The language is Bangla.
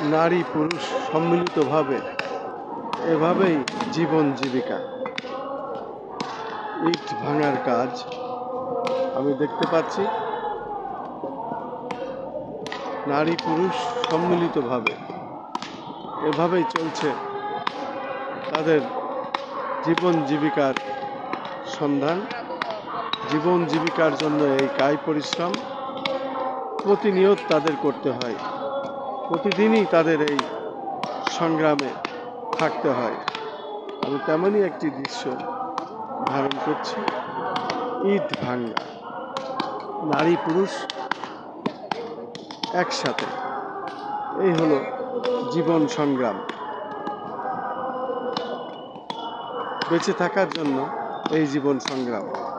নারী পুরুষ সম্মিলিতভাবে এভাবেই জীবন জীবিকা। ইট ভাঙার কাজ আমি দেখতে পাচ্ছি। নারী পুরুষ সম্মিলিতভাবে এভাবেই চলছে তাদের জীবন জীবিকার সন্ধান। জীবন জীবিকার জন্য এই কায় পরিশ্রম প্রতিনিয়ত তাদের করতে হয়। প্রতিদিনই তাদের এই সংগ্রামে থাকতে হয়। আমি তেমনই একটি দৃশ্য ধারণ করছি ঈদ ভাঙ্গা নারী পুরুষ একসাথে। এই হলো জীবন সংগ্রাম। বেঁচে থাকার জন্য এই জীবন সংগ্রাম।